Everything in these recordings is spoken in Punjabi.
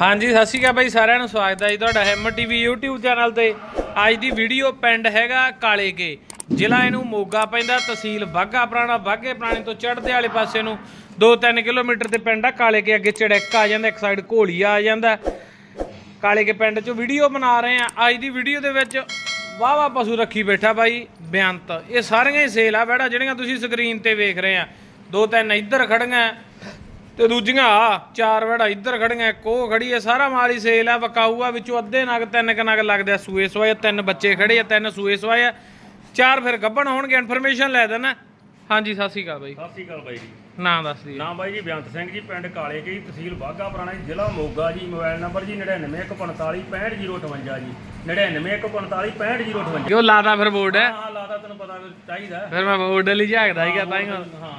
ਹਾਂਜੀ, ਸਤਿ ਸ਼੍ਰੀ ਅਕਾਲ ਬਾਈ, ਸਾਰਿਆਂ ਨੂੰ ਸਵਾਗਤ ਹੈ ਜੀ ਤੁਹਾਡਾ ਹੈਮ ਟੀਵੀ YouTube ਚੈਨਲ ਤੇ। ਅੱਜ ਦੀ ਵੀਡੀਓ ਪਿੰਡ ਹੈਗਾ ਕਾਲੇ ਕੇ ਜ਼ਿਲ੍ਹਾ ਇਹਨੂੰ ਮੋਗਾ ਪੈਂਦਾ, ਤਹਿਸੀਲ ਬਾਘਾ ਪੁਰਾਣਾ ਬਾਘੇ ਪੁਰਾਣੇ ਤੋਂ ਚੜ੍ਹਦੇ ਵਾਲੇ ਪਾਸੇ ਨੂੰ 2-3 ਕਿਲੋਮੀਟਰ ਤੇ ਪਿੰਡ ਆ ਕਾਲੇ ਕੇ ਅੱਗੇ ਚੜੈਕ ਆ ਜਾਂਦਾ, ਇੱਕ ਸਾਈਡ ਘੋਲੀਆ ਆ ਜਾਂਦਾ। ਕਾਲੇ ਕੇ ਪਿੰਡ ਚੋਂ ਵੀਡੀਓ ਬਣਾ ਰਹੇ ਆ ਅੱਜ ਦੀ ਵੀਡੀਓ ਦੇ ਵਿੱਚ ਵਾਵਾ ਪਸ਼ੂ ਰੱਖੀ ਬੈਠਾ ਬਾਈ ਬੇਅੰਤ ਇਹ ਸਾਰੀਆਂ ਹੀ ਸੇਲ ਆ ਬੈੜਾ ਜਿਹੜੀਆਂ ਤੁਸੀਂ ਸਕਰੀਨ ਤੇ ਵੇਖ ਰਹੇ ਆ ਦੋ ਤਿੰਨ ਇੱਧਰ ਖੜੀਆਂ ਤੇ ਦੂਜੀਆਂ ਆ ਚਾਰ ਵੜਾ ਇੱਧਰ ਖੜੀਆਂ ਇੱਕ ਉਹ ਖੜੀ ਹੈ ਸਾਰਾ ਮਾਲ ਹੀ ਸੇਲ ਆ ਵਕਾਊ ਆ ਵਿੱਚੋਂ ਅੱਧੇ ਨਗ ਤਿੰਨ ਕ ਨਗ ਲੱਗਦੇ ਆ ਸੂਏ ਸਵਾਏ ਤਿੰਨ ਬੱਚੇ ਖੜੇ ਆ ਤਿੰਨ ਸੂਏ ਸਵਾਏ ਆ ਚਾਰ ਫਿਰ ਗੱਭਣ ਹੋਣਗੇ ਇਨਫੋਰਮੇਸ਼ਨ ਲੈ ਦੇਣਾ। ਹਾਂਜੀ ਸਤਿ ਸ਼੍ਰੀ ਅਕਾਲ ਬਾਈ। ਸਤਿ ਸ਼੍ਰੀ ਅਕਾਲ ਬਾਈ ਜੀ। ਨਾਂ ਦੱਸ ਦੀ ਨਾਮ ਬਾਈ ਜੀ ਬੇਅੰਤ ਸਿੰਘ ਜੀ ਪਿੰਡ ਕਾਲੇ ਕੀ ਤਹਿਸੀਲ ਬਾਘਾ ਪੁਰਾਣਾ ਜੀ ਜ਼ਿਲ੍ਹਾ ਮੋਗਾ ਜੀ ਮੋਬਾਈਲ ਨੰਬਰ ਜੀ 99145 65058 ਜੀ। 99145 65058 ਕਿਉਂ ਲਾਦਾ ਫਿਰ ਬੋਰਡ ਹੈ। ਹਾਂ ਲਾਦਾ ਤੈਨੂੰ ਪਤਾ ਚਾਹੀਦਾ। ਫਿਰ ਮੈਂ ਬੋਰਡ ਲਈ ਝਾਕਦਾ ਸੀਗਾ ਤਾਂ ਹੀ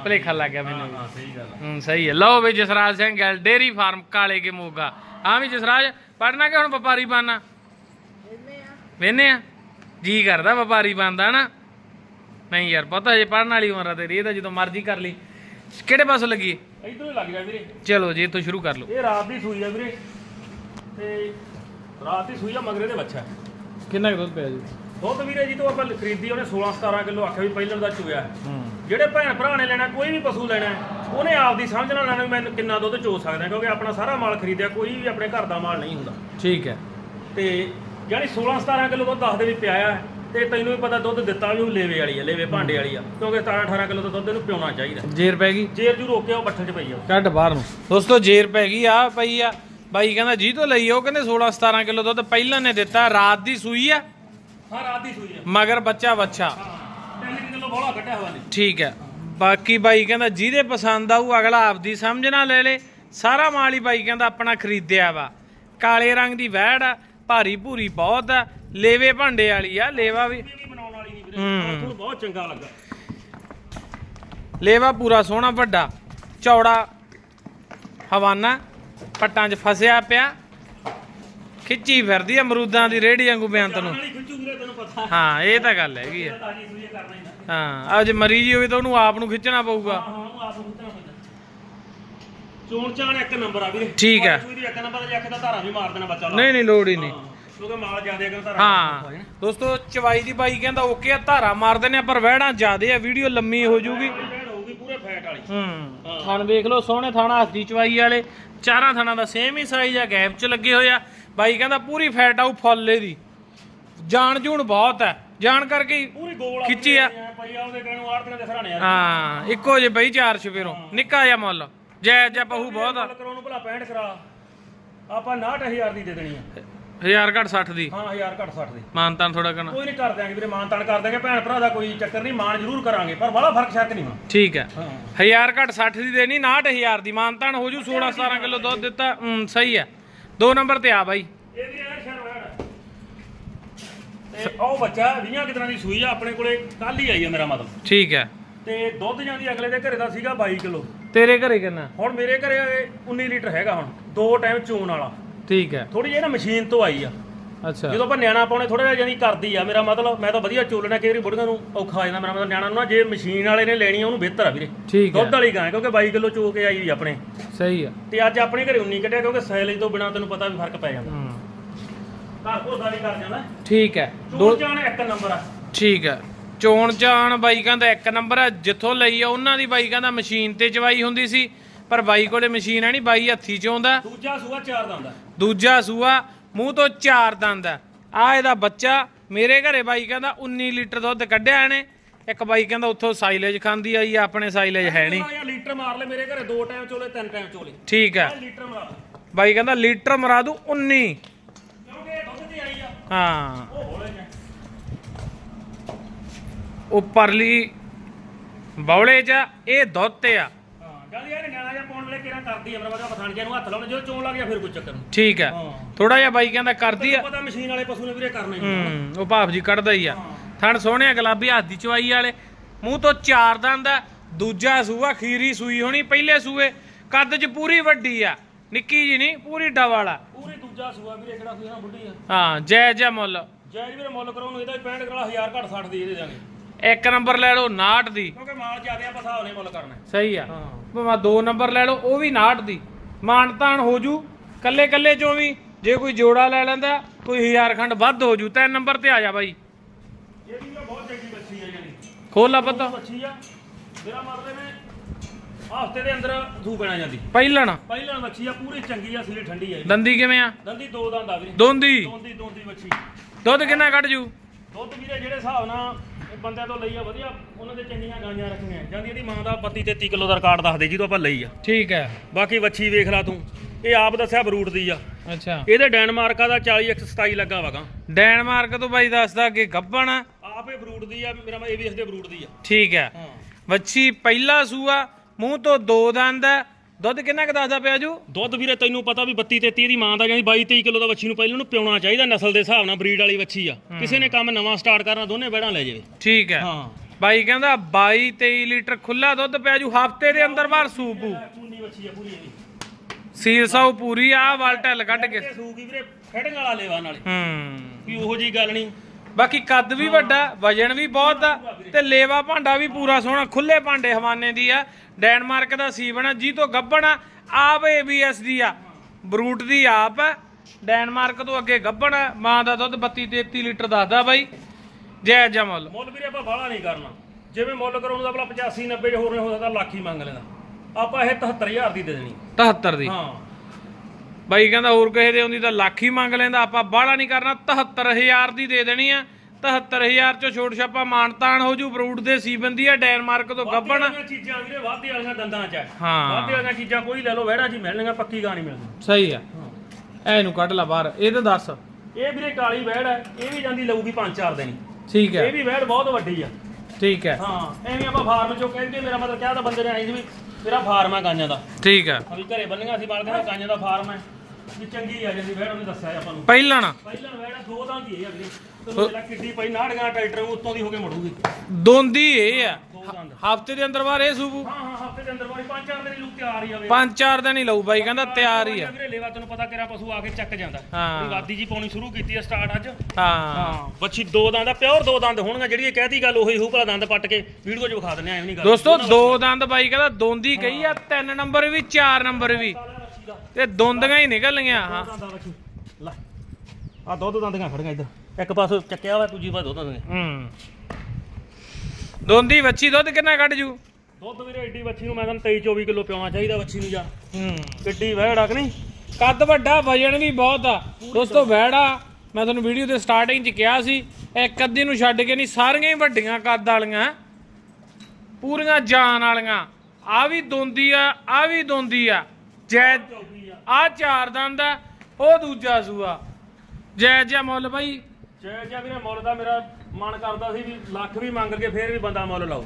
ਭਲੇਖਾ ਲੱਗ ਗਿਆ ਮੈਨੂੰ ਹਾਂ ਸਹੀ ਗੱਲ ਆ। ਹੂੰ ਸਹੀ ਹੈ ਲਓ ਬਈ ਜਸਰਾਜ ਸਿੰਘ ਗੱਲ ਡੇਰੀ ਫਾਰਮ ਕਾਲੇ ਕੇ ਮੋਗਾ। ਹਾਂ ਵੀ ਜਸਰਾਜ ਪੜਨਾ ਕਿ ਹੁਣ ਵਪਾਰੀ ਬਣਨਾ? ਵੇਨੇ ਆ। ਜੀ ਕਰਦਾ ਵਪਾਰੀ ਬਣਦਾ ਨਾ ਨਹੀਂ ਯਾਰ ਪਤਾ ਜੇ ਪੜਨ ਵਾਲੀ ਉਮਰ ਆ ਤੇਰੀ ਇਹ ਤਾਂ ਜਦੋਂ ਮਰਜ਼ੀ ਕਰ ਲਈ। ਕਿਹੜੇ ਪਾਸੋਂ ਲੱਗੀ ਇੱਧਰੋਂ ਹੀ ਲੱਗ ਗਿਆ ਵੀਰੇ। ਚਲੋ ਜੀ ਇੱਥੋਂ ਸ਼ੁਰੂ ਕਰ ਲਓ। ਇਹ ਰਾਤ ਦੀ ਸੂਈ ਆ ਵੀਰੇ। ਤੇ ਰਾਤ ਦੀ ਸੂਈ ਆ ਮਗਰੇ ਦੇ ਬੱਚਾ ਕਿੰਨਾ ਕੁ ਦੁੱਧ ਪਿਆ ਜੀ? ਦੁੱਧ ਵੀਰੇ ਜੀ ਤੋਂ ਆਪਾਂ ਖਰੀਦੀ ਉਹਨੇ 16 17 ਕਿਲੋ ਆਖਿਆ ਵੀ ਪਹਿਲਾਂ ਦਾ ਚੁਇਆ ਜਿਹੜੇ ਭੈਣ ਭਰਾ ਨੇ ਲੈਣਾ ਕੋਈ ਵੀ ਪਸ਼ੂ ਲੈਣਾ ਉਹਨੇ ਆਪਦੀ ਸਮਝ ਨਾਲ ਲੈਣਾ ਵੀ ਮੈਂ ਕਿੰਨਾ ਦੁੱਧ ਚੋ ਸਕਦਾ ਕਿਉਂਕਿ ਆਪਣਾ ਸਾਰਾ ਮਾਲ ਖਰੀਦਿਆ ਕੋਈ ਵੀ ਆਪਣੇ ਘਰ ਦਾ ਮਾਲ ਨਹੀਂ ਹੁੰਦਾ। ਠੀਕ ਹੈ। ਤੇ ਜਿਹੜੀ 16 17 ਕਿਲੋ ਦੁੱਧ ਦੱਸਦੇ ਵੀ ਪਿਆਇਆ ਤੇ ਤੈਨੂੰ ਵੀ ਪਤਾ ਦੁੱਧ ਦਿੱਤਾ ਵੀ ਉਹ ਲੇਵੇ ਵਾਲੀ ਆ ਲੇਵੇ ਭਾਂਡੇ ਵਾਲੀ ਆ ਕਿਉਂਕਿ 17 18 ਕਿਲੋ ਦਾ ਦੁੱਧ ਇਹਨੂੰ ਪਿਉਣਾ ਚਾਹੀਦਾ। ਜੇਰ ਪੈ ਗਈ? ਜੇਰ ਜੂ ਰੋਕਿਆ ਉਹ ਬੱਠਲ 'ਚ ਪਈ ਆ ਕੱਢ ਬਾਹਰ ਨੂੰ। ਦੋਸਤੋ ਜੇਰ ਪੈ ਗਈ ਆ ਪਈ ਆ। ਬਾਈ ਕਹਿੰਦਾ ਜੀ ਤੋਂ ਲਈ ਉਹ ਕਹਿੰਦੇ 16 17 ਕਿਲੋ ਦੁੱਧ ਪਹਿਲਾਂ ਨੇ ਦਿੱਤਾ ਰਾਤ ਦੀ ਸੂਈ ਆ। ਹਾਂ ਰਾਤ ਦੀ ਸੂਈ ਆ ਮਗਰ ਬੱਚਾ ਬੱਚਾ। ਹਾਂ 3 ਕਿਲੋ ਬੋਲਾ ਕੱਢਿਆ ਹੋਇਆ ਨੇ। ਠੀਕ ਹੈ। ਬਾਕੀ ਬਾਈ ਕਹਿੰਦਾ ਜਿਹਦੇ ਪਸੰਦ ਆਊ ਅਗਲਾ ਆਪਦੀ ਸਮਝ ਨਾਲ ਲੈ ਲੇ। ਸਾਰਾ ਮਾਲ ਹੀ ਬਾਈ ਕਹਿੰਦਾ ਆਪਣਾ ਖਰੀਦਿਆ ਵਾ। ਕਾਲੇ ਰੰਗ ਦੀ ਵਹਿੜ ਆ ਭਾਰੀ ਭੂਰੀ ਬਹੁਤ ਆ। ਲੇਵੇ ਭਾਂਡੇ ਵਾਲੀ ਆ ਲੇਵਾ ਵੀ ਇਹ ਵੀ ਬਣਾਉਣ ਵਾਲੀ ਨਹੀਂ ਵੀਰੇ। ਹੂੰ। ਤੁਹਾਨੂੰ ਬਹੁਤ ਚੰਗਾ ਲੱਗਾ। ਲੇਵਾ ਪੂਰਾ ਸੋਹਣਾ ਵੱਡਾ। ਚੌੜਾ ਹਵਾਨਾ। ਪੱਟਾਂ 'ਚ ਫਸਿਆ ਪਿਆ। ਖਿੱਚੀ ਫਿਰਦੀ ਆ ਅਮਰੂਦਾਂ ਦੀ ਰੇੜੀ ਵਾਂਗੂ ਬਿਆੰਤ ਨੂੰ। ਵਾਲੀ ਖਿੱਚੂ ਵੀਰੇ ਤੈਨੂੰ ਹਾਂ ਇਹ ਤਾਂ ਗੱਲ ਹੈਗੀ ਆ। ਹੀ ਆ ਜੇ ਮਰੀਜ਼ ਹੋਵੇ ਤਾਂ ਉਹਨੂੰ ਆਪ ਨੂੰ ਖਿੱਚਣਾ ਪਊਗਾ। ਹਾਂ ਉਹ ਆਪ ਨੂੰ ਪੈਂਦਾ ਚੋਣ ਚਾਣ ਇੱਕ ਨੰਬਰ ਆ ਵੀਰੇ। ਠੀਕ ਦੀ ਇੱਕ ਨੰਬਰ ਇੱਕ ਦਾ ਧਾਰਾ ਵੀ ਮਾਰ ਦੇਣਾ ਬੱਚਾ ਨਹੀਂ ਨਹੀਂ ਲੋੜ ਹੀ ਨਹੀਂ। ਕਿਉਂਕਿ ਮਾਲ ਜ਼ਿਆਦਾ ਅਗਰ ਧਾਰਾ ਹਾਂ। ਦੋਸਤੋ ਚਵਾਈ ਦੀ ਬਾਈ ਕਹਿੰਦਾ ਓਕੇ ਆ ਧਾਰਾ ਮਾਰ ਦਿੰਦੇ ਆ ਪਰ ਵਹਿੜਾਂ ਜ਼ਿਆਦੇ ਆ ਵੀਡੀਓ ਲੰਮੀ ਹੋ ਜੂਗੀ। ਪੂਰੇ ਫੈਟ ਵਾਲੀ। ਹੂੰ ਥਣ ਵੇਖ ਲਓ ਸੋਹਣੇ ਥਾਣਾ ਚਵਾਈ ਵਾਲੇ। ਚਾਰਾਂ ਥਣਾਂ ਦਾ ਸੇਮ ਹੀ ਸਾਈਜ਼ ਆ ਗੈਪ 'ਚ ਲੱਗੇ ਹੋਏ ਆ। ਬਾਈ ਕਹਿੰਦਾ ਪੂਰੀ ਫੈਟ ਆਊ ਫੁੱਲ ਇਹਦੀ। ਜਾਣ ਜੂਣ ਬਹੁਤ ਹੈ। ਜਾਣ ਕਰਕੇ ਪੂਰੀ ਗੋਲ ਖਿੱਚੀ ਆ। ਪਈ ਆ ਉਹਦੇ ਕਹਿਣੋਂ ਆੜਤੀਆਂ ਦੇ ਸਰਾਣੇ ਯਾਰ ਹਾਂ ਇੱਕੋ ਜੇ ਬਈ ਚਾਰ ਛਪੇਰੋਂ। ਨਿੱਕਾ ਜਿਹਾ ਮੁੱਲ। ਜੈ ਜੈ ਪਹੂ ਬਹੁਤ ਆ। ਕਰਾਉਣ ਨੂੰ ਭਲਾ 65 ਕਰਾ। ਆਪਾਂ 69000 ਦੀ ਦੇ ਦੇਣੀ ਆ। ਹਜ਼ਾਰ ਘੱਟ 60 ਦੀ। ਹਾਂ 1000 ਘੱਟ 60 ਦੀ। ਮਾਨਤਾਂ ਥੋੜਾ ਕਣਾ ਕੋਈ ਨਹੀਂ ਕਰ ਦਿਆਂਗੇ ਵੀਰੇ ਮਾਨ ਤਾਨ ਕਰ ਦਿਆਂਗੇ। ਭੈਣ ਭਰਾ ਦਾ ਕੋਈ ਚੱਕਰ ਨਹੀਂ ਮਾਨ ਜ਼ਰੂਰ ਕਰਾਂਗੇ ਪਰ ਬੜਾ ਫ਼ਰਕ ਸ਼ਰਕ ਨਹੀਂ ਹੋਣਾ। ਠੀਕ ਹੈ। ਹਾਂ। ਹਜ਼ਾਰ ਘੱਟ 60 ਦੀ ਦੇਣੀ 69000 ਦੀ। ਮਾਨਤਾਨ ਹੋ ਜੂ 16 17 ਕਿਲੋ ਦੁੱਧ ਦਿੱਤਾ। ਸਹੀ ਹੈ। ਦੋ ਨੰਬਰ ਤੇ ਆ ਬਾਈ। ਇਹ ਵੀ ਐ ਸ਼ਰ ਵੈੜ ਤੇ ਉਹ ਬੱਚਾ 20 ਕਿਤਨਾ ਦੀ ਸੂਈ ਆ ਆਪਣੇ ਕੋਲੇ ਕੱਲ ਹੀ ਆਈ ਆ ਮੇਰਾ ਮਤਲਬ। ਠੀਕ ਹੈ। ਤੇ ਦੁੱਧ ਜਾਂਦੀ ਅਗਲੇ ਦੇ ਘਰੇ ਦਾ ਸੀਗਾ 22 ਕਿਲੋ। ਤੇਰੇ ਘਰੇ ਕਿੰਨਾ? ਹੁਣ ਮੇਰੇ ਘਰੇ 19 ਲੀਟਰ ਹੈਗਾ ਹੁਣ ਦੋ ਟਾਈਮ ਚੋਣ ਵਾਲਾ। ਠੀਕ ਹੈ। ਥੋੜੀ ਜਿਹੀ ਨਾ ਮਸ਼ੀਨ ਤੋਂ ਆਈ ਆ। ਅੱਛਾ। ਜਦੋਂ ਆਪਾਂ ਨਿਆਣਾ ਪਾਉਣੇ ਥੋੜਾ ਜਿਹਾ ਜਾਨੀ ਕਰਦੀ ਆ ਮੇਰਾ ਮਤਲਬ ਮੈਂ ਤਾਂ ਵਧੀਆ ਚੋਲਣਾ ਕਈ ਵਾਰੀ ਬੁੜੀਆਂ ਨੂੰ ਔਖਾ ਹੋ ਜਾਂਦਾ ਮੇਰਾ ਮਤਲਬ ਨਿਆਣਾ ਨੂੰ ਨਾ ਜੇ ਮਸ਼ੀਨ ਵਾਲੇ ਨੇ ਲੈਣੀ ਆ ਉਹਨੂੰ ਬਿਹਤਰ ਆ ਵੀਰੇ। ਠੀਕ ਹੈ। ਦੁੱਧ ਵਾਲੀ ਗਾਂ ਕਿਉਂਕਿ 22 ਕਿਲੋ ਚੋ ਕੇ ਆਈ ਵੀ ਆਪਣੇ। ਸਹੀ ਹੈ ਤੇ ਅੱਜ ਆਪਣੇ ਘਰੇ 19 ਕੱਢਿਆ ਕਿਉਂਕਿ ਸੈਲੇਜ ਤੋਂ ਬਿਨਾ ਤੈਨੂੰ ਪਤਾ ਵੀ ਫ਼ਰਕ ਪੈ ਜਾਂਦਾ। ਘਰ ਕੋਸਾ ਵੀ ਕਰ ਜਾਂਦਾ ਠੀਕ ਹੈ। ਦੋ ਦੋ ਜਾਣ ਇੱਕ ਨੰਬਰ ਆ। ਠੀਕ ਹੈ। ਚੋਣ ਚਾਣ ਬਾਈ ਕਹਿੰਦਾ ਇੱਕ ਨੰਬਰ ਹੈ ਜਿੱਥੋਂ ਲਈ ਆ ਉਹਨਾਂ ਦੀ ਬਾਈ ਕਹਿੰਦਾ ਮਸ਼ੀਨ ਤੇ ਚਵਾਈ ਹੁੰਦੀ ਸੀ ਪਰ ਬਾਈ ਕੋਲੇ ਮਸ਼ੀਨ ਹੈ ਨਹੀਂ ਬਾਈ ਹੱਥੀ ਚੋਂਦਾ। ਦੂਜਾ ਸੂਆ ਚਾਰ ਦਾ ਹੁੰਦਾ। ਦੂਜਾ ਸੂਆ ਮੂੰਹ ਤੋਂ ਚਾਰ ਦੰਦ ਆ ਆਹ ਇਹਦਾ ਬੱਚਾ ਮੇਰੇ ਘਰੇ ਬਾਈ ਕਹਿੰਦਾ 19 ਲੀਟਰ ਦੁੱਧ ਕੱਢਿਆ ਇਹਨੇ। ਇੱਕ ਬਾਈ ਕਹਿੰਦਾ ਉੱਥੋਂ ਸਾਈਲੇਜ ਖਾਂਦੀ ਆਈ ਆ ਆਪਣੇ ਸਾਈਲੇਜ ਹੈ ਨਹੀਂ। ਜਿਹਾ ਲੀਟਰ ਮਾਰ ਲੈ ਮੇਰੇ ਘਰੇ ਦੋ ਟਾਈਮ ਚੋਲੇ ਤਿੰਨ ਟਾਈਮ ਚੋਲੇ। ਠੀਕ ਹੈ। ਲੀਟਰ ਮਾਰ। ਬਾਈ ਕਹਿੰਦਾ ਲੀਟਰ ਮਰਾ ਦੂ 19 ਕਿਉਂਕਿ ਇਹ ਦੁੱਧ ਤੇ ਆਈ ਆ। ਹਾਂ। ਉਹ ਬੋਲੇ ਨੇ ਉੱਪਰਲੀ ਬੌਲੇ ਚ ਇਹ ਦੁੱਧ ਤੇ ਆ। ਹਾਂ ਜਦ ਯਾਰ ਨਿਆਣਾ ਜਿਹਾ ਪਾਉਣ ਵੇਲੇ ਕਿਹੜਾ ਕਰਦੀ ਆ ਮੇਰਾ ਮਤਲਬ ਪਥਾਣ ਜਿਹਾ ਨੂੰ ਹੱਥ ਲਾਉਣੇ ਜਦੋਂ ਚੋਣ ਲੱਗ ਗਿਆ ਫਿਰ ਕੋਈ ਚੱਕਰ ਨਹੀਂ। ਠੀਕ ਹੈ ਹਾਂ। ਥੋੜਾ ਜਿਹਾ ਬਾਈ ਕਹਿੰਦਾ ਕਰਦੀ ਆ। ਤੈਨੂੰ ਪਤਾ ਮਸ਼ੀਨ ਵਾਲੇ ਪਸ਼ੂ ਨੇ ਵੀਰੇ ਕਰਨਾ ਹੀ ਹੁੰਦਾ। ਹੂੰ ਉਹ ਭਾਫ ਜੀ ਕੱਢਦਾ ਹੀ ਆ। ਥਣ ਸੋਹਣਿਆ ਗੁਲਾਬੀ ਹੱਥ ਦੀ ਚਵਾਈ ਵਾਲੇ। ਮੂੰਹ ਤੋਂ ਚਾਰ ਦੰਦ ਆ ਦੂਜਾ ਸੂਆ ਖੀਰੀ ਸੂਈ ਹੋਣੀ ਪਹਿਲੇ ਸੂਏ। ਕੱਦ 'ਚ ਪੂਰੀ ਵੱਡੀ ਆ ਨਿੱਕੀ ਜੀ ਨਹੀਂ ਪੂਰੀ ਡਾ ਵਾਲਾ ਪੂਰੀ ਦੂਜਾ ਸੂਆ ਵੀਰੇ ਕਿਹੜਾ ਸੂਆ ਨਾ ਬੁੱਢੀ ਆ। ਹਾਂ ਜੈ ਜੈ ਮੁੱਲ। ਜਾਇਜ਼ ਵੀਰੇ ਮੁੱਲ ਕਰਾਉਣ ਨੂੰ ਇਹਦਾ ਵੀ 65 ਕਰਾ 1000 ਘੱਟ 60 ਦੀ ਇਹਦੇ ਇੱਕ ਨੰਬਰ ਲੈ ਲਓ 59 ਦੀ। ਕਿਉਂਕਿ ਮਾਲ ਜ਼ਿਆਦਾ ਆਪਾਂ ਹਿਸਾਬ ਮੁੱਲ ਕਰਨਾ। ਸਹੀ ਆ। ਹਾਂ। ਭਾਵੇਂ ਦੋ ਨੰਬਰ ਲੈ ਲਓ ਉਹ ਵੀ 59 ਦੀ। ਮਾਨਤਾਨ ਹੋ ਜੂ ਕੱਲੇ ਕੱਲੇ ਚੋਂ ਵੀ। ਜੇ ਕੋਈ ਜੋੜਾ ਲੈ ਲੈਂਦਾ ਕੋਈ ਹਜ਼ਾਰ ਖੰਡ ਵੱਧ ਹੋ ਜੂ ਤਿੰਨ ਨੰਬਰ ਤੇ ਆ ਜਾ ਬਾਈ। ਇਹ ਵੀ ਬਹੁਤ ਚੰਗੀ ਬੱਚੀ ਆ ਜਾਨੀ ਖੋਲਾ ਪਤਾ। ਬੱਚੀ ਆ ਮੇਰਾ ਮਤਲਬ ਨੇ ਹਫ਼ਤੇ ਦੇ ਅੰਦਰ ਸੂ ਪੈਣਾ ਜਾਂਦੀ ਪਹਿਲਣ। ਪਹਿਲਾਂ ਬੱਚੀ ਆ ਪੂਰੀ ਚੰਗੀ ਆ ਸੀਲ ਠੰਡੀ ਆ। ਦੰਦੀ ਕਿਵੇਂ ਆ? ਦੰਦੀ ਦੋ ਦੰਦ ਆ ਵੀਰੇ। ਦੋਂਦੀ। ਦੋਂਦੀ ਦੋਂਦੀ ਬੱਚੀ ਦੁੱਧ ਕਿੰਨਾ ਕੱਢ ਜੂ? ਦੁੱਧ ਵੀਰੇ ਜਿਹੜੇ ਹਿਸਾਬ ਨਾਲ ਇਹ ਬੰਦਿਆਂ ਤੋਂ ਲਈ ਆ ਵਧੀਆ। ਉਹਨਾਂ ਦੇ ਚੰਗੀਆਂ ਗਾਈਆਂ ਰੱਖੀਆਂ ਜਾਂਦੀ ਇਹਦੀ ਮਾਂ ਦਾ 32 33 ਕਿਲੋ ਦਾ ਰਿਕਾਰਡ ਦੱਸਦੇ ਜਦੋਂ ਆਪਾਂ ਲਈ ਆ। ਠੀਕ ਹੈ। ਬਾਕੀ ਬੱਚੀ ਵੇਖ ਲਾ ਤੂੰ। ਇਹ ਆਪ ਦੱਸਿਆ ਬਰੂਟ ਦੀ ਆ। ਅੱਛਾ। ਇਹਦੇ ਡੈਨਮਾਰਕਾ ਦਾ 40x27 ਲੱਗਾ ਵਗਾ ਡੈਨਮਾਰਕ ਤੋਂ ਬਾਈ ਦੱਸਦਾ ਕਿ ਗੱਬਣ। ਆਪ ਬਰੂਟ ਦੀ ਆ ਮੇਰਾ ਏਬੀਐਸ ਦੇ ਬਰੂਟ ਦੀ ਆ। ਠੀਕ ਹੈ। ਹਾਂ। ਵੱਛੀ ਪਹਿਲਾ ਸੂਆ ਮੂੰਹ ਤੋਂ ਦੋ ਦੰਦ ਹੈ। ਦੁੱਧ ਕਿੰਨਾ ਕੁ ਦੱਸਦਾ ਪਿਆ ਜੂ? ਦੁੱਧ ਵੀਰੇ ਤੈਨੂੰ ਪਤਾ ਵੀ 32 33 ਦੀ ਮਾਂ ਦਾ ਜਾਂਦੀ 22 23 ਕਿਲੋ ਦਾ ਬੱਚੀ ਨੂੰ ਪਹਿਲਾਂ ਨੂੰ ਪਿਉਣਾ ਚਾਹੀਦਾ ਨਸਲ ਦੇ ਹਿਸਾਬ ਨਾਲ ਬਰੀਡ ਵਾਲੀ ਬੱਚੀ ਆ। ਕਿਸੇ ਨੇ ਕੰਮ ਨਵਾਂ ਸਟਾਰਟ ਕਰਨਾ ਦੋਨੇ ਬੈੜਾਂ ਲੈ ਜਾਵੇ। ਠੀਕ ਹੈ। ਹਾਂ। ਬਾਈ ਕਹਿੰਦਾ 22 23 ਲੀਟਰ ਖੁੱਲਾ ਦੁੱਧ ਪਿਆ ਜੂ ਹਫ਼ਤੇ ਦੇ ਅੰਦਰ ਬਾਹਰ ਸੂਪੂ ਆ ਪੂਰੀ ਇਹਦੀ ਸੀਲ ਸਾਉ ਪੂਰੀ ਆ ਵਾਲ ਕੱਢ ਕੇ। ਸੂਗੀ ਵੀਰੇ ਫੈਡਿੰਗ ਵਾਲਾ ਲੇਵਾ ਨਾਲੇ। ਹੂੰ। ਵੀ ਉਹੋ ਜੀ ਗੱਲ ਨਹੀਂ ਬਾਕੀ ਕੱਦ ਵੀ ਵੱਡਾ ਵਜਨ ਵੀ ਬਹੁਤ ਆ ਤੇ ਲੇਵਾ ਭਾਂਡਾ ਵੀ ਪੂਰਾ ਸੋਹਣਾ ਖੁੱਲੇ ਭਾਂਡੇ ਹਵਾਨੇ ਦੀ ਆ। ਡੈਨਮਾਰਕ ਦਾ ਸੀਵਨ ਆ ਜੀ ਤੋਂ ਗੱਬਣ ਆ ਆਪ ਏਬੀਐਸ ਦੀ ਆ। ਬਰੂਟ ਦੀ ਆਪ ਆ। ਡੈਨਮਾਰਕ ਤੋਂ ਅੱਗੇ ਗੱਬਣ ਆ। ਮਾਂ ਦਾ ਦੁੱਧ 32 33 ਲੀਟਰ ਦੱਸਦਾ ਬਾਈ। ਜੈ ਜਮਲ ਮੁੱਲ। ਵੀਰੇ ਆਪਾਂ ਬਾਹਲਾ ਨਹੀਂ ਕਰਨਾ। ਜਿਵੇਂ ਮੁੱਲ ਕਰਾਉਣ ਦਾ ਭਲਾ 85 90 ਹੋਰ ਨਹੀਂ ਹੋ ਸਕਦਾ ਲੱਖ ਹੀ ਮੰਗ ਲੈਂਦਾ। ਆਪਾਂ ਇਹ 73000 ਦੀ ਦੇ ਦੇਣੀ। 73 ਦੀ। ਹਾਂ। ਬਾਈ ਕਹਿੰਦਾ ਹੋਰ ਕਿਸੇ ਦੇ ਹੁੰਦੀ ਤਾਂ ਲੱਖ ਹੀ ਮੰਗ ਲੈਂਦਾ ਆਪਾਂ ਬਾਹਲਾ ਨਹੀਂ ਕਰਨਾ 73000 ਦੀ ਦੇ ਦੇਣੀ ਆ। 73000 ਚੋਂ ਛੋਟ ਛਾਪਾ ਮਾਨਤਾਨ ਹੋ ਜੂ ਬਰੂਟ ਦੇ ਸੀਵਨ ਦੀ ਆ ਡੈਨਮਾਰਕ ਤੋਂ ਗੱਬਣ। ਚੀਜ਼ਾਂ ਵੀਰੇ ਵਾਧੇ ਵਾਲੀਆਂ ਦੰਦਾਂ ਚ। ਹਾਂ। ਵਾਧੇ ਵਾਲੀਆਂ ਚੀਜ਼ਾਂ ਕੋਈ ਲੈ ਲਓ ਵਹਿੜਾਂ 'ਚ ਹੀ ਮਿਲਣਗੀਆਂ ਪੱਕੀ ਗਾਣੀ ਮਿਲਦੀ। ਸਹੀ ਆ। ਐ ਇਹਨੂੰ ਕੱਢ ਲਾ ਬਾਹਰ ਇਹ ਤਾਂ ਦੱਸ। ਇਹ ਵੀਰੇ ਕਾਲੀ ਵਹਿੜ ਹੈ ਇਹ ਵੀ ਜਾਂਦੀ ਲਊਗੀ 5-4 ਦਿਨ ਠੀਕ ਇਹ ਹੈ ਵੀ ਵਹਿੜ ਬਹੁਤ ਵੱਡੀ ਆ। ਠੀਕ ਹੈ ਹਾਂ ਐਵੇਂ ਆਪਾਂ ਫਾਰਮ ਚੋਂ ਕਹਿੰਦੇ ਮੇਰਾ ਮਤਲਬ ਕਿਹਾ ਤਾਂ ਬੰਦੇ ਨੇ ਆਈ ਸੀ ਵੀ ਮੇਰਾ ਫਾਰਮ ਹੈ ਗਾਂਆਂ ਦਾ। ਠੀਕ ਹੈ ਅਭੀ ਘਰੇ ਬੰਨੀਆਂ ਸੀ ਬਾਲ ਕਹਿੰਦਾ ਗਾਂਆਂ ਦਾ ਫਾਰਮ ਹੈ ਵੀ ਚੰਗੀ ਆ ਜਾਂਦੀ ਵਹਿੜ ਉਹਨੇ ਦੱਸਿਆ ਆਪਾਂ ਨੂੰ। ਪਹਿਲਾਂ ਵਹਿੜ ਦੋ ਤਾਂ ਦੀ ਹੈ ਅਗਲੀ। ਤੈਨੂੰ ਜਿਹੜਾ ਕਿੱਡੀ ਪਈ ਨਾੜੀਆਂ ਟਰੈਕਟਰ ਨੂੰ ਉੱਤੋਂ ਦੀ ਹੋ ਕੇ ਮੜੂਗੀ। ਦੋਂਦੀ ਇਹ ਆ। ਦੋ ਦੰਦ। ਹਫ਼ਤੇ ਦੇ ਅੰਦਰ ਬਾਹਰ ਇਹ ਸੂਬੂ। ਹਾਂ ਹਾਂ ਹਫ਼ਤੇ ਦੇ ਅੰਦਰ ਵਾਰੀ ਪੰਜ ਚਾਰ ਦਿਨ ਲੁੱਕ ਤਿਆਰ ਹੀ ਆਵੇ ਪੰਜ ਚਾਰ ਦਿਨ ਹੀ ਲਊ ਬਾਈ ਕਹਿੰਦਾ ਤਿਆਰ ਹੀ ਆ। ਵੀਰੇ ਲੇਵਾ ਤੈਨੂੰ ਪਤਾ ਕਿਹੜਾ ਪਸ਼ੂ ਆ ਕੇ ਚੱਕ ਜਾਂਦਾ। ਹਾਂ। ਵੀ ਵਾਦੀ ਜੀ ਪਾਉਣੀ ਸ਼ੁਰੂ ਕੀਤੀ ਆ ਸਟਾਰਟ ਅੱਜ। ਹਾਂ। ਹਾਂ ਬੱਚੀ ਦੋ ਦੰਦ ਆ ਪਿਓਰ ਦੋ ਦੰਦ ਹੋਣਗੇ ਜਿਹੜੀ ਇਹ ਕਹਿਤੀ ਗੱਲ ਉਹੀ ਹੋਊ ਭਲਾ ਦੰਦ ਪੱਟ ਕੇ ਵੀਡੀਓ 'ਚ ਵਿਖਾ ਦਿੰਦੇ ਆ ਐਵੇਂ ਨਹੀਂ ਗੱਲ। ਦੋਸਤੋ ਦੋ ਦੰਦ ਬਾਈ ਕਹਿੰਦਾ ਦੋਂਦੀ ਕਹੀ ਆ ਤਿੰਨ ਨੰਬਰ ਵੀ ਚਾਰ ਨੰਬਰ ਵੀ। ਦਾ ਤੇ ਦੋਂਦੀਆਂ ਹੀ ਨਿਕਲਣੀਆਂ ਹਾਂ। ਦੰਦਾਂ ਬੱਚੀ ਲੈ ਆ ਦੁੱਧ ਦੰਦੀਆਂ ਖੜੀਆਂ ਇੱਧਰ। ਇੱਕ ਪਾਸੇ ਚੱਕਿਆ ਹੋਇਆ ਦੂਜੀ ਪਾਸੇ ਦੁੱਧ ਦੰਦੀਆਂ ਹੂੰ। ਦੋਂਦੀ ਵੱਛੀ ਦੁੱਧ ਕਿੰਨਾ ਕੱਢ ਜੂ? ਦੁੱਧ ਵੀਰੇ ਏਡੀ ਬੱਚੀ ਨੂੰ ਮੈਂ ਕਹਿੰਦਾ 23 24 ਕਿਲੋ ਪਿਆਉਣਾ ਚਾਹੀਦਾ ਬੱਚੀ ਨੂੰ ਯਾਰ ਹੂੰ। ਕਿੱਡੀ ਵਹਿੜਾ ਕਿ ਨਹੀਂ? ਕੱਦ ਵੱਡਾ ਵਜਨ ਵੀ ਬਹੁਤ ਆ। ਦੋਸਤੋ ਵੈੜਾ ਮੈਂ ਤੁਹਾਨੂੰ ਵੀਡੀਓ ਦੇ ਸਟਾਰਟਿੰਗ 'ਚ ਕਿਹਾ ਸੀ ਇੱਕ ਅੱਧੀ ਨੂੰ ਛੱਡ ਕੇ ਨਹੀਂ ਸਾਰੀਆਂ ਹੀ ਵੱਡੀਆਂ ਕੱਦ ਵਾਲੀਆਂ। ਪੂਰੀਆਂ ਜਾਨ ਵਾਲੀਆਂ। ਆ ਵੀ ਦੋਂਦੀ ਆ ਆ ਵੀ ਦੋਂਦੀ ਆ। ਜੈ ਆ ਚਾਰ ਦੰਦ ਆ ਉਹ ਦੂਜਾ ਸੂਆ। ਜੈ ਜੈ ਮੁੱਲ ਬਾਈ। ਜੇ ਜੇ ਵੀਰੇ ਮੁੱਲ ਦਾ ਮੇਰਾ ਮਨ ਕਰਦਾ ਸੀ ਵੀ ਲੱਖ ਵੀ ਮੰਗ ਕੇ ਫੇਰ ਵੀ ਬੰਦਾ ਮੁੱਲ ਲਾਓ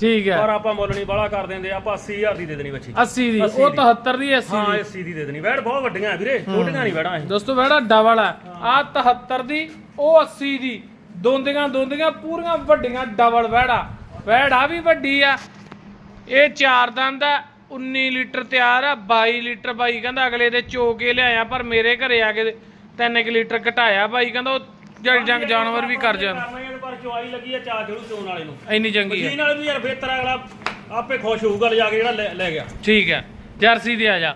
ਠੀਕ ਹੈ। ਪਰ ਆਪਾਂ ਮੁੱਲ ਨਹੀਂ ਬਾਲਾ ਕਰ ਦਿੰਦੇ ਆਪਾਂ 80000 ਦੀ ਦੇ ਦੇਣੀ ਬੱਚੀ। 80 ਦੀ 80 ਉਹ ਦੀ। 73 ਦੀ 80 ਹਾਂ ਦੀ। 80 ਦੀ ਦੇ ਦੇਣੀ। ਵੈੜ ਬਹੁਤ ਵੱਡੀਆਂ ਆ ਵੀਰੇ ਛੋਟੀਆਂ ਨਹੀਂ ਵੈੜਾਂ ਇਹ। ਦੋਸਤੋ ਵੈੜਾ ਡਬਲ ਆ ਆ 73 ਦੀ ਉਹ 80 ਦੀ। ਦੋਂਦੀਆਂ ਦੋਂਦੀਆਂ ਪੂਰੀਆਂ ਵੱਡੀਆਂ ਡਬਲ ਵੈੜਾ। ਵੈੜਾ ਵੀ ਵੱਡੀ ਆ। ਇਹ ਚਾਰ ਦੰਦ ਆ। 19 ਲੀਟਰ ਤਿਆਰ ਆ 22 ਲੀਟਰ ਬਾਈ ਕਹਿੰਦਾ ਅਗਲੇ ਦੇ ਚੋ ਕੇ ਲਿਆਇਆ ਪਰ ਮੇਰੇ ਘਰੇ ਆ ਕੇ 3 ਲੀਟਰ ਘਟਾਇਆ ਬਾਈ ਕਹਿੰਦਾ ਉਹ ਜੜ ਜੰਗ ਜਾਨਵਰ ਵੀ ਕਰ ਜਾਣ। ਹੀ ਪਰ ਚੁਆਈ ਲੱਗੀ ਆ ਚਾ ਜੜੂ ਚੋਣ ਵਾਲੇ ਨੂੰ। ਇੰਨੀ ਚੰਗੀ ਆ। ਮਸ਼ੀਨ ਨਾਲ ਵੀ ਯਾਰ ਬਿਹਤਰ ਅਗਲਾ ਆਪੇ ਖੁਸ਼ ਹੋਊਗਾ ਲਿਜਾ ਕੇ ਜਿਹੜਾ ਲੈ- ਲੈ ਗਿਆ। ਠੀਕ ਹੈ ਜਰਸੀ ਦੀ ਆ ਜਾ।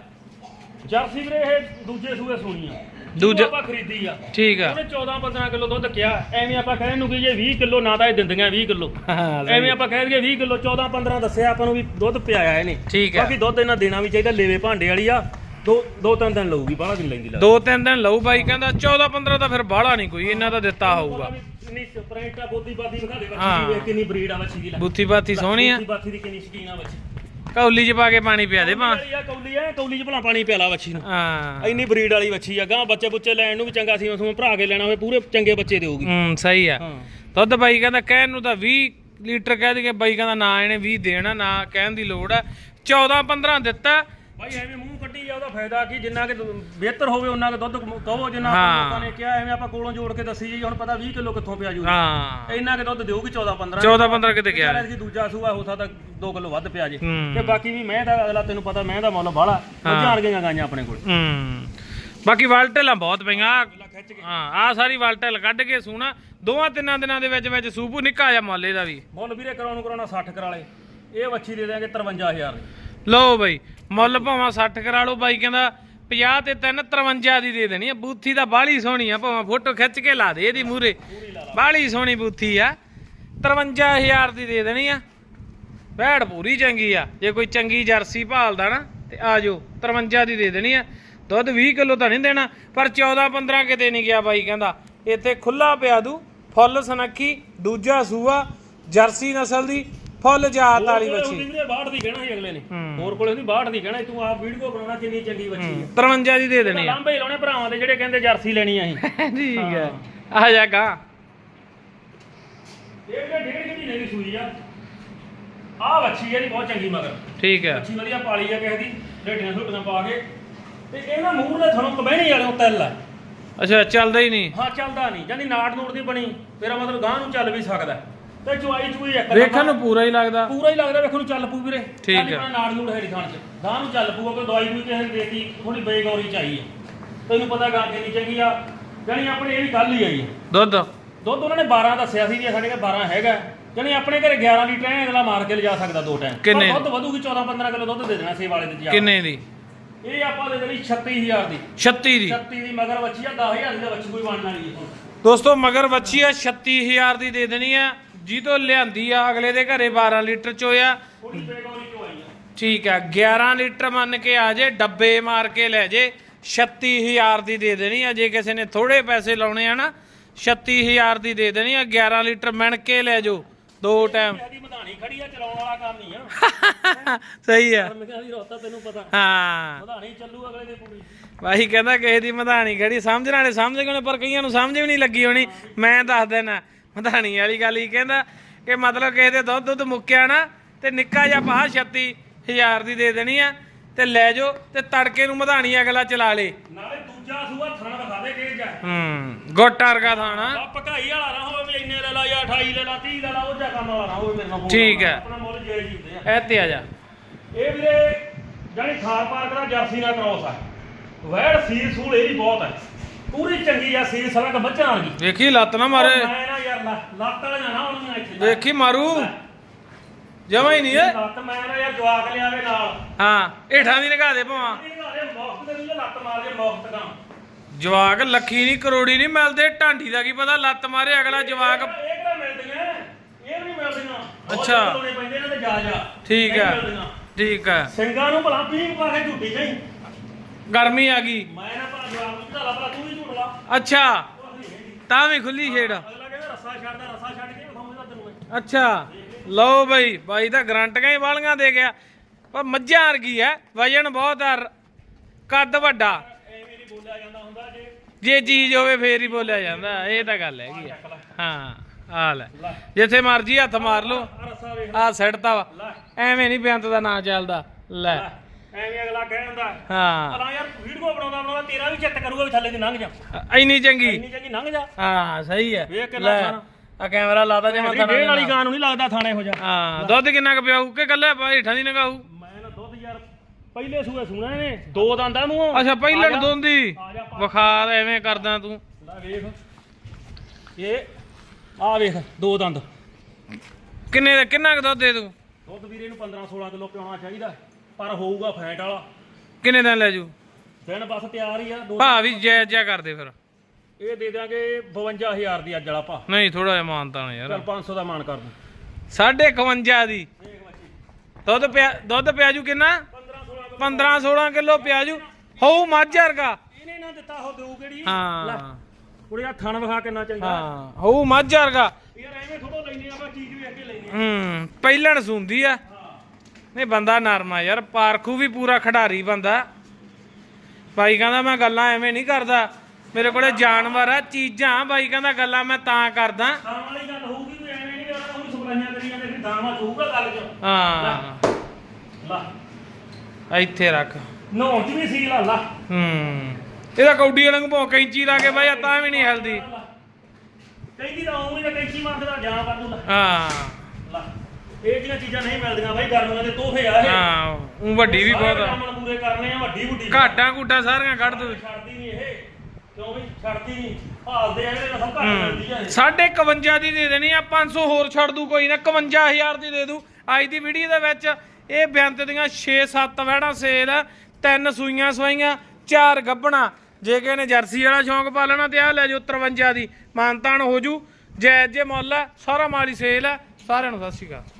ਜਰਸੀ ਵੀਰੇ ਇਹ ਦੂਜੇ ਸੂਏ ਸੋਣੀ ਆ। ਦੂਜਾ- ਆਪਾਂ ਖਰੀਦੀ ਆ। ਠੀਕ ਆ। ਉਹਨੇ 14 15 ਕਿਲੋ ਦੁੱਧ ਕਿਹਾ ਐਵੇਂ ਆਪਾਂ ਕਹਿਣ ਨੂੰ ਕਿ ਜੇ 20 ਕਿਲੋ ਨਾ ਤਾਂ ਇਹ ਦਿੰਦੀਆਂ 20 ਕਿਲੋ। ਐਵੇਂ ਆਪਾਂ ਕਹਿ ਦਈਏ 20 ਕਿਲੋ 14 15 ਦੱਸਿਆ ਆਪਾਂ ਨੂੰ ਵੀ ਦੁੱਧ ਪਿਆਇਆ ਇਹਨੇ। ਠੀਕ ਹੈ ਬਾਕੀ ਦੁੱਧ ਇਹਨਾਂ ਦੇਣਾ ਵੀ ਚਾਹੀਦਾ ਲੇਵੇ ਭਾਂਡੇ ਵਾਲੀ ਆ। ਦੋ ਦੋ ਤਿੰਨ ਦਿਨ ਲਊਗੀ ਬਾਹਲਾ ਦਿਨ ਲੈਂਦੀ ਲੱਗ ਦੋ ਤਿੰਨ ਦਿਨ ਲਊ ਬਾਈ ਕਹਿੰਦਾ 14 15 ਤਾਂ ਫਿਰ ਬਾਹਲਾ ਨਹੀਂ ਕੋਈ ਇਹਨਾਂ ਦਾ ਦਿੱਤਾ ਹੋਊਗਾ। ਕਿੰਨੀ ਸਪਰੇਟਾ ਬੋਦੀ ਬਾਦੀ ਵਿਖਾ ਦੇ। ਬੱਚੀ ਦੀ ਕਿੰਨੀ ਬਰੀਡ ਆ ਬੱਚੀ ਦੀ ਬੁੱਥੀ ਬਾਥੀ ਸੋਹਣੀ ਆ। ਬਾਥੀ ਦੀ ਕਿੰਨੀ ਸ਼ਕੀਨ ਆ ਬੱਚੀ। ਕੌਲੀ 'ਚ ਪਾ ਕੇ ਪਾਣੀ ਪਿਆ ਦੇ ਮਾਂ ਆ ਕੌਲੀ ਆ ਕੌਲੀ ਚ ਭਲਾ ਪਾਣੀ ਪਿਆਲਾ ਬੱਚੀ ਨੂੰ। ਹਾਂ। ਇੰਨੀ ਬਰੀਡ ਵਾਲੀ ਬੱਚੀ ਆ ਗਾਂ ਬੱਚੇ ਬੁੱਚੇ ਲੈਣ ਨੂੰ ਵੀ ਚੰਗਾ ਸੀ ਉਸ ਨੂੰ ਭਰਾ ਕੇ ਲੈਣਾ ਹੋਵੇ ਪੂਰੇ ਚੰਗੇ ਬੱਚੇ ਦੇਊਗੀ ਹੂੰ ਸਹੀ ਆ। ਹਾਂ। ਦੁੱਧ ਬਾਈ ਕਹਿੰਦਾ ਕਹਿਣ ਨੂੰ ਤਾਂ 20 ਲੀਟਰ ਕਹਿ ਦਈਏ ਬਾਈ ਕਹਿੰਦਾ ਨਾ ਇਹਨੇ 20 ਦੇਣਾ ਨਾ ਕਹਿਣ ਦੀ ਲੋੜ ਆ। 14 15 ਦਿੱਤਾ। ਭਾਈ ਐਵੇਂ ਮੂੰਹ ਉਹਦਾ ਫਾਇਦਾ ਕੀ? ਜਿੰਨਾ ਕਿ ਬਿਹਤਰ ਹੋਵੇ ਉਹਨਾਂ ਕੇ ਦੁੱਧ ਕਹੋ ਜਿੰਨਾ ਹਾਂ। ਲੋਕਾਂ ਨੇ ਕਿਹਾ ਐਵੇਂ ਆਪਾਂ ਕੋਲੋਂ ਜੋੜ ਕੇ ਦੱਸੀ ਜੀ ਹੁਣ ਪਤਾ 20 ਕਿਲੋ ਕਿੱਥੋਂ ਪਿਆ ਜੂ ਹਾਂ। ਇੰਨਾ ਕਿ ਦੁੱਧ ਦੇਊਗੀ 14 15 14 15 ਕਿਤੇ ਗਿਆ ਐਤਕੀ ਦੂਜਾ ਸੂਆ ਹੋ ਸਕਦਾ 2 ਕਿਲੋ ਵੱਧ ਪਿਆ ਜੇ। ਹੂੰ। ਤੇ ਬਾਕੀ ਵੀ ਮੈਂ ਤਾਂ ਅਗਲਾ ਤੈਨੂੰ ਪਤਾ ਮੈਂ ਦਾ ਮੁੱਲ ਬਾਹਲਾ ਜਾਣ ਗਈਆਂ ਗਾਈਆਂ ਆਪਣੇ ਕੋਲ। ਹੂੰ। ਬਾਕੀ ਵਾਲਟੇਲਾਂ ਬਹੁਤ ਪਈਆਂ। ਆਹ- ਖਿੱਚ ਕੇ। ਹਾਂ ਆ ਸਾਰੀ ਵਾਲਟੇਲ ਕੱਢ ਕੇ ਸੂਣਾ। ਦੋਵਾਂ ਤਿੰਨਾਂ ਦਿਨਾਂ ਦੇ ਵਿੱਚ ਵਿੱਚ ਸੂਪੂ ਨਿੱਕਾ ਜਿਹਾ ਮੁੱਲ ਇਹਦਾ ਵੀ। ਮੁੱਲ ਵੀਰੇ ਕਰਾਉਣ ਨੂੰ ਕਰਾਉਣਾ 60 ਕਰਾ ਲੇ ਇਹ ਵੱਛੀ ਦੇ ਦਿਆਂਗੇ 53000 ਦੀ। ਲਓ ਬਾਈ, ਮੁੱਲ ਭਾਵਾਂ 60 ਕਰਾ ਲਓ ਬਾਈ, ਕਹਿੰਦਾ 50 ਤੇ 3 53 ਦੀ ਦੇ ਦੇਣੀ ਆ, ਬੂਥੀ ਤਾਂ ਬਾਹਲੀ ਸੋਹਣੀ ਆ, ਭਾਵੇਂ ਫੋਟੋ ਖਿੱਚ ਕੇ ਲਾ ਦੇ ਇਹਦੀ ਮੂਰੇ ਬਾਹਲੀ ਸੋਹਣੀ ਬੂਥੀ ਆ 53000 ਦੀ ਦੇ ਦੇਣੀ ਆ। ਬੈੜ ਪੂਰੀ ਚੰਗੀ ਆ, ਜੇ ਕੋਈ ਚੰਗੀ ਜਰਸੀ ਭਾਲਦਾ ਨਾ, ਤੇ ਆ ਜਾਓ 53 ਦੀ ਦੇ ਦੇਣੀ ਆ। ਦੁੱਧ 20 ਕਿਲੋ ਤਾਂ ਨਹੀਂ ਦੇਣਾ, ਪਰ 14 15 ਕਿਤੇ ਨਹੀਂ ਗਿਆ ਬਾਈ, ਕਹਿੰਦਾ। ਇੱਥੇ ਖੁੱਲਾ ਪਿਆ ਦੂ, ਫੁੱਲ ਸਨੱਖੀ, ਦੂਜਾ ਸੂਆ, ਜਰਸੀ ਨਸਲ ਦੀ ਫੁੱਲ ਜਾਤ ਵਾਲੀ ਬੱਚੀ। ਵੀਰੇ 62 ਦੀ ਕਹਿਣਾ ਸੀ ਅਗਲੇ ਨੇ। ਹੂੰ। ਹੋਰ ਕੋਲੇ ਹੁੰਦੀ 62 ਦੀ ਕਹਿਣਾ ਤੂੰ ਆਪ ਵੀਡੀਓ ਬਣਾਉਣਾ ਕਿੰਨੀ ਚੰਗੀ ਬੱਚੀ ਹੈ। 53 ਦੀ ਦੇ ਦੇਣੀ ਆ। ਲਾਂਬੇ ਹੀ ਲਾਉਣੇ ਭਰਾਵਾਂ ਦੇ ਜਿਹੜੇ ਕਹਿੰਦੇ ਜਰਸੀ ਲੈਣੀ ਆ ਅਸੀਂ। ਠੀਕ ਹੈ। ਆ ਜਾ ਗਾ। ਡੇਢ ਕੁ ਮਹੀਨੇ ਦੀ ਸੂਈ ਆ। ਆਹ ਬੱਚੀ ਇਹਦੀ ਬਹੁਤ ਚੰਗੀ ਮਗਰ। ਠੀਕ ਹੈ ਬੱਚੀ ਵਧੀਆ ਪਾਲੀ ਆ ਕਿਸੇ ਦੀ ਢੇਡੀਆਂ ਢੁੱਡੀਆਂ ਪਾ ਕੇ। ਤੇ ਇਹਨਾਂ ਮੂੰਹ ਦੇ ਥਣੋਂ ਕਬਹਿਣੀ ਵਾਲਿਓ ਤਿਲ ਆ। ਅੱਛਾ ਚੱਲਦਾ ਹੀ ਨਹੀਂ। ਹਾਂ ਚੱਲਦਾ ਨਹੀਂ। ਜਾਨੀ ਨਾੜ ਨੂੜ ਦੀ ਬਣੀ ਤੇਰਾ ਮਤਲਬ ਗਾਂ ਨੂੰ ਚੱਲ ਵੀ ਸਕਦਾ। ਤੇ ਚੁਆਈ ਚੁਈ ਇੱਕ ਵੇਖਣ ਨੂੰ ਪੂਰਾ ਹੀ ਲੱਗਦਾ। ਪੂਰਾ ਹੀ ਲੱਗਦਾ ਵੇਖਣ ਨੂੰ ਚੱਲ ਪੂ ਵੀਰੇ। ਠੀਕ ਆ। ਆਪਣਾ ਨਾੜ ਨੂੜ ਹੈੜੀ ਖਾਣ ਚ। ਗਾਂ ਨੂੰ ਚੱਲ ਪੂਗਾ ਕੋਈ ਦਵਾਈ ਵੀ ਕਿਸੇ ਨੇ ਦੇਤੀ ਥੋੜੀ ਬੇਗੌਰੀ ਚਾਹੀ ਹੈ ਤੈਨੂੰ ਪਤਾ ਗਾਂ ਕਿੰਨੀ ਚੰਗੀ ਆ। ਜਾਨੀ ਆਪਣੇ ਇਹ ਵੀ ਗੱਲ ਹੀ ਆਈ ਹੈ ਦੁੱਧ? ਦੁੱਧ ਉਹਨਾਂ ਨੇ 12 ਦੱਸਿਆ ਸੀ ਵੀ ਸਾਡੇ ਕੋਲ 12 ਹੈਗਾ। ਜਾਨੀ ਆਪਣੇ ਘਰੇ 11 ਲੀਟਰ ਐ ਅਗਲਾ ਮਾਰ ਕੇ ਲਿਜਾ ਸਕਦਾ ਦੋ ਟਾਈਮ। ਕਿੰਨੇ? ਦੁੱਧ ਵਧੂਗੀ 14 15 ਕਿਲੋ ਦੁੱਧ ਦੇ ਦੇਣਾ ਸੇ ਵਾਲੇ ਦੇ ਜਾ ਕਿੰਨੇ ਦੀ? ਇਹ ਆਪਾਂ ਦੇ ਦੇਣੀ 36000 ਦੀ। 36 ਦੀ? 36 ਦੀ ਮਗਰ ਬੱਚੀ ਆ 10000 ਦੀ ਬੱਚੀ ਕੋਈ ਬਣਨ ਵਾਲੀ ਹੈ ਦੋਸਤੋ ਮਗਰ ਬੱਚੀ ਆ 36000 ਦੀ ਦੇ ਦੇਣੀ ਆ। ਜੀ ਤੋਂ ਲਿਆਂਦੀ ਆ ਅਗਲੇ ਦੇ ਘਰੇ 12 ਲੀਟਰ ਚੋਇਆ। ਠੀਕ ਆ 11 ਲੀਟਰ ਮੰਨ ਕੇ ਆ ਜੇ ਡੱਬੇ ਮਾਰ ਕੇ ਲੈ ਜੇ 36000 ਦੀ ਦੇ ਦੇਣੀ ਆ ਜੇ ਕਿਸੇ ਨੇ ਥੋੜੇ ਪੈਸੇ ਲਾਉਣੇ ਆ ਨਾ 36000 ਦੀ ਦੇ ਦੇਣੀ ਆ 11 ਲੀਟਰ ਮਿਣ ਕੇ ਲੈ ਜਾਓ ਦੋ ਟਾਈਮ। ਇਹਦੀ ਮਧਾਣੀ ਖੜੀ ਆ ਚਲਾਉਣ ਵਾਲਾ ਕੰਮ ਹੀ ਆ। ਸਹੀ ਆ। ਮੈਂ ਕਿਹਾ ਦੀ ਰੋਤਾ ਤੈਨੂੰ ਪਤਾ। ਹਾਂ। ਮਧਾਣੀ ਚੱਲੂ ਅਗਲੇ ਦੇ ਪੂਰੀ ਵਾਹੀ ਕਹਿੰਦਾ ਕਿਸੇ ਦੀ ਮਧਾਣੀ ਖੜੀ ਸਮਝਣ ਵਾਲੇ ਸਮਝ ਗਏ ਪਰ ਕਈਆਂ ਨੂੰ ਸਮਝ ਵੀ ਨਹੀਂ ਲੱਗੀ ਹੋਣੀ। ਮੈਂ ਦੱਸ ਦੇਣਾ ਮਧਾਣੀ ਵਾਲੀ ਗੱਲ ਹੀ ਕਹਿੰਦਾ ਕਿ ਮਤਲਬ ਕਿਸੇ ਦੇ ਦੁੱਧ ਦੁੱਧ ਮੁੱਕਿਆ ਨਾ ਤੇ ਨਿੱਕਾ ਜਿਹਾ ਪਾਹ 36000 ਦੀ ਦੇ ਦੇਣੀ ਆ ਤੇ ਲੈ ਜਾਓ ਤੇ ਤੜਕੇ ਨੂੰ ਮਧਾਣੀ ਅਗਲਾ ਚਲਾ ਲੇ। ਨਾਲੇ ਦੂਜਾ ਸੂਆ ਥਣ ਵਿਖਾ ਦੇ ਕੇ ਜਾ ਹੂੰ ਗੋਟਾ ਵਰਗਾ ਥਾਣਾ ਆ ਪਕਾਈ ਵਾਲਾ ਨਾ ਹੋਵੇ ਵੀ ਇੰਨੇ ਲੈ ਲਾ ਜਾਂ 28 ਲੈ ਲਾ 30 ਲੈ ਲਾ ਉਹ ਜਾ ਕੰਮ ਵਾਲਾ ਨਾ ਹੋਵੇ ਮੇਰੇ ਨਾਲ ਠੀਕ ਹੈ। ਆਪਣਾ ਮੁੱਲ ਜੇ ਜੀ ਹੁੰਦੇ ਆ। ਐ ਤੇ ਆ ਜਾ। ਇਹ ਵੀਰੇ ਜਾਨੀ ਖਾਰ ਪਾਰਕ ਦਾ ਜਰਸੀ ਨਾਲ ਕ੍ਰੋਸ ਆ। ਵੈੜ ਸੀਲ ਸੂਲ ਇਹਦੀ ਬਹੁਤ ਹੈ ਪੂਰੀ ਚੰਗੀ ਆ ਸੀਲ ਸਲਕ ਬੱਚਾ ਆ ਗਈ ਵੇਖੀ ਲੱਤ ਨਾ ਮਾਰੇ। ਮੈਂ ਨਾ ਲੱਤ ਇੱਥੇ। ਵੇਖੀ ਮਾਰੂ। ਜਮਾ ਹੀ ਨਹੀਂ ਏ ਲੱਤ ਮੈਂ ਨਾ ਯਾਰ ਜਵਾਕ ਲਿਆਵੇ ਨਾਲ। ਹਾਂ ਏਠਾਂ ਦੀ ਨਿਗਾਹ ਦੇ ਭਾਵਾਂ। ਇਹ ਘਾਰੇ ਮੁਫਤ ਦੇ ਨਹੀਂ ਲੱਤ ਮਾਰ ਜੇ ਮੁਫਤ ਦਾ ਜਵਾਕ ਲੱਖੀ ਨਹੀਂ ਕਰੋੜੀ ਨਹੀਂ ਮਿਲਦੇ। ਢਾਂਡੀ ਦਾ ਕੀ ਪਤਾ ਲੱਤ ਮਾਰੇ ਅਗਲਾ ਜਵਾਕ। ਇਹ ਕਿਹੜਾ ਮਿਲਦੀਆਂ? ਇਹ ਵੀ ਨਹੀਂ ਮਿਲਦੀਆਂ। ਬਹੁਤ ਅੱਛਾ। ਲਾਉਣੇ ਪੈਂਦੇ ਇਹਨਾਂ ਤੇ ਜਾ ਜਾ। ਠੀਕ ਆ ਮਿਲਦੀਆਂ। ਠੀਕ ਆ ਸਿੰਘਾਂ ਨੂੰ ਭਲਾ ਪੀਂਘ ਪਾ ਕੇ ਝੂਟੀ ਜਾਈ। ਗਰਮੀ ਆ ਗਈ। ਮੈਂ ਨਾ ਭਲਾ ਜਵਾਬ ਨੂੰ ਝਾਲਾ ਭਲਾ ਤੂੰ ਵੀ ਝੂਟ ਲਾ। ਅੱਛਾ। ਉਹ। ਤਾਂ ਵੀ ਖੁੱਲੀ ਛੇੜ ਅਗਲਾ ਰੱਸਾ ਛੱਡਦਾ ਰੱਸਾ ਛੱਡ ਕੇ ਵਿਖਾਉਂਦਾ ਤੈਨੂੰ ਮੈਂ। ਅੱਛਾ ਲਓ ਬਈ ਬਾਈ ਤਾਂ ਗਰੰਟੀਆਂ ਹੀ ਵਾਲੀਆਂ ਦੇ ਗਿਆ। ਪਰ ਮੱਝਾਂ ਵਰਗੀ ਐ ਵਜਨ ਬਹੁਤ ਆ ਕੱਦ ਵੱਡਾ। ਐਵੇਂ ਨਹੀਂ ਬੋਲਿਆ ਜਾਂਦਾ ਹੁੰਦਾ ਜੇ। ਜੇ ਚੀਜ਼ ਹੋਵੇ ਫੇਰ ਹੀ ਬੋਲਿਆ ਜਾਂਦਾ ਇਹ ਤਾਂ ਗੱਲ ਹੈਗੀ ਆ ਹਾਂ ਆ ਲੈ ਜਿੱਥੇ ਮਰਜ਼ੀ ਹੱਥ ਮਾਰ ਲਓ। ਆ ਰੱਸਾ ਵੇਖ ਆ ਸਿੱਟਤਾ ਵਾ ਐਵੇਂ ਨਹੀਂ ਬੇਅੰਤ ਦਾ ਨਾਂ ਚੱਲਦਾ। ਲੈ, ਐਵੇਂ ਅਗਲਾ ਕਹਿ ਦਿੰਦਾ ਹਾਂ। ਭਲਾ ਯਾਰ ਵੀਡੀਓ ਬਣਾਉਂਦਾ ਬਣਾਉਂਦਾ ਤੇਰਾ ਵੀ ਚੈੱਕ ਕਰੂਗਾ ਵੀ ਥੱਲੇ ਦੀ ਲੰਘ ਜਾ। ਇੰਨੀ ਚੰਗੀ। ਚੰਗੀ ਲੰਘ ਜਾ। ਹਾਂ ਸਹੀ ਹੈ। ਵੇਖ ਕਿੰਨਾ ਲੈ। ਆ ਕੈਮਰਾ ਲਾਦਾ ਜੇ ਮੇਰੀ ਮੱਥਾ ਡੇਢ ਵਾਲੀ ਨਾਲ। ਗਾਂ ਨੂੰ ਨਹੀਂ ਲੱਗਦਾ ਥਾਣੇ ਹੋ ਜਾ ਹਾਂ ਦੁੱਧ ਕਿੰਨਾ ਕੁ ਪਿਆਊ? ਕਿ ਕੱਲੇ ਭਾਈ ਠੰਡੀ ਨਗਾਊ? ਮੈਂ ਨਾ ਦੁੱਧ ਯਾਰ ਪਹਿਲੇ ਸੂਏ ਸੁਣਾ ਨੇ ਦੋ ਦੰਦਾਂ ਮੂੰਹੋਂ। ਅੱਛਾ ਪਹਿਲਣ ਦੋਂਦੀ ਆ ਜਾ ਪਾ ਵਿਖਾ ਐਵੇਂ ਕਰਦਾ ਤੂੰ। ਲੈ ਵੇਖ। ਇਹ ਆ ਵੇਖ ਦੋ ਦੰਦ। ਕਿੰਨੇ ਦਾ ਕਿੰਨਾ ਕੁ ਦੁੱਧ ਦੇ ਤੂੰ? ਦੁੱਧ ਵੀਰੇ ਨੂੰ 15 16 ਕਿਲੋ ਪਿਆਉਣਾ ਚਾਹੀਦਾ। ਪਰ ਹੋਊਗਾ ਫੈਟ ਵਾਲਾ। ਕਿੰਨੇ ਦਿਨ ਲੈ ਜੂ? ਦਿਨ ਬਸ ਤਿਆਰ ਹੀ ਆ ਦੋ ਭਾ ਵੀ ਜੈ ਜੈ ਕਰਦੇ ਫਿਰ। ਇਹ ਦੇ ਦਾਂਗੇ 52000 ਦੀ ਅੱਜ ਵਾਲਾ ਭਾ ਨਹੀਂ ਥੋੜਾ ਜਿਹਾ ਮਾਨਤਾ ਨਾ ਯਾਰ। ਚਲ 500 ਦਾ ਮਾਨ ਕਰ ਦੂੰ। ਸਾਢੇ 51 ਦੀ। ਵੇਖ ਬੱਚੀ ਦੁੱਧ ਪਿਆ ਦੁੱਧ ਪਿਆਜੂ ਕਿੰਨਾ? 15 16 ਕਿਲੋ। 15 16 ਕਿਲੋ ਪਿਆਜੂ ਹੋਊ ਮੱਝ ਵਰਗਾ। ਇਹਨੇ ਨਾ ਦਿੱਤਾ ਹੋ ਦੇਊ ਕਿਹੜੀ? ਹਾਂ। ਕੁੜੀ ਆ ਥਣ ਵਿਖਾ ਕਿੰਨਾ ਚੰਗਾ। ਹਾਂ ਹੋਊ ਮੱਝ ਵਰਗਾ। ਯਾਰ ਐਵੇਂ ਥੋੜੋ ਲੈਨੇ ਆਪਾਂ ਚੀਜ਼ ਵੇਖ ਕੇ ਲੈਨੇ ਹੂੰ ਪਹਿਲਣ ਸੁੰਦੀ ਆ। ਨਹੀਂ ਬੰਦਾ ਨਰਮ ਆ ਯਾਰ ਪਾਰਖੂ ਵੀ ਪੂਰਾ ਖਿਡਾਰੀ ਬੰਦਾ। ਬਾਈ ਕਹਿੰਦਾ ਮੈਂ ਗੱਲਾਂ ਐਵੇਂ ਨਹੀਂ ਕਰਦਾ। ਮੇਰੇ ਕੋਲੇ ਜਾਨਵਰ ਆ ਚੀਜ਼ਾਂ ਬਾਈ ਕਹਿੰਦਾ ਗੱਲਾਂ ਮੈਂ ਤਾਂ ਕਰਦਾ। ਖਾਣ ਵਾਲੀ ਗੱਲ ਹੋਊਗੀ ਕੋਈ ਐਵੇਂ ਨਹੀਂ ਕਰਨਾ ਉਹਨੂੰ ਸਪਲਾਈਆਂ ਕਰੀ ਜਾਂਦੇ ਫਿਰ ਦਾਵਾ ਹੋਊਗਾ ਗੱਲ ਚ। ਹਾਂ। ਲਾ ਇੱਥੇ ਰੱਖ। ਨਹਾਉਣ ਚ ਵੀ ਸੀ ਲਾ ਲਾ। ਹੂੰ। ਇਹਦਾ ਕੌਡੀ ਵਾਂਗ ਭੌਂ ਕੈਂਚੀ ਲਾ ਕੇ ਬਾਈ ਤਾਂ ਵੀ ਨਹੀਂ ਹਿਲਦੀ। ਕਹਿੰਦੀ ਤਾਂ ਉਹ ਨਹੀਂ ਕੈਂਚੀ ਮੰਗਦਾ ਜਾਂ ਕਰ ਦੂੰ ਲਾ ਹਾਂ। ਲਾ। ਇਹ ਜਿਹੜੀਆਂ ਚੀਜ਼ਾਂ ਨਹੀਂ ਮਿਲਦੀਆਂ ਬਾਈ ਗਰਮੀਆਂ ਦੇ ਤੋਹਫੇ ਆ ਇਹ। ਹਾਂ ਉਹ ਵੱਡੀ ਵੀ ਬਹੁਤ ਆ। ਕੰਮ ਪੂਰੇ ਕਰਨੇ ਆ ਵੱਡੀ ਵੱਡੀ ਘਾਟਾਂ ਘੂਟਾਂ ਸਾਰੀਆਂ ਕੱਢ ਦੂ। ਛੱਡਦੀ ਨਹੀਂ ਇਹ। ਕਿਉਂ ਵੀ ਛੱਡਦੀ ਨਹੀਂ। ਭਾਲਦੇ ਆ ਇਹਦੇ ਨਾਲ ਸਭ ਘੱਟ ਮਿਲਦੀ ਆ ਇਹ। ਸਾਢੇ 51 ਦੀ ਦੇ ਦੇਣੀ ਆ 500 ਹੋਰ ਛੱਡ ਦੂ ਕੋਈ ਨਾ 51000 ਦੀ ਦੇ ਦੂ। ਅੱਜ ਦੀ ਵੀਡੀਓ ਦੇ ਵਿੱਚ ਇਹ ਬੇਅੰਤ ਦੀਆਂ 6-7 ਵਹਿੜਾਂ ਸੇਲ ਤਿੰਨ ਸੂਈਆਂ ਸਵਾਈਆਂ ਚਾਰ ਗੱਬਣਾ। ਜੇ ਕਿਸੇ ਨੇ ਜਰਸੀ ਵਾਲਾ ਸ਼ੌਂਕ ਪਾ ਲੈਣਾ ਤੇ ਆ ਲੈ ਜਾਓ 53 ਦੀ। ਮਾਨਤਾਨ ਹੋ ਜੂ। ਜੈ ਜੇ ਮੁੱਲ ਸਾਰਾ ਮਾਲੀ ਸੇਲ ਆ। ਸਾਰਿਆਂ ਨੂੰ ਸਤਿ ਸ਼੍ਰੀ ਅਕਾਲ।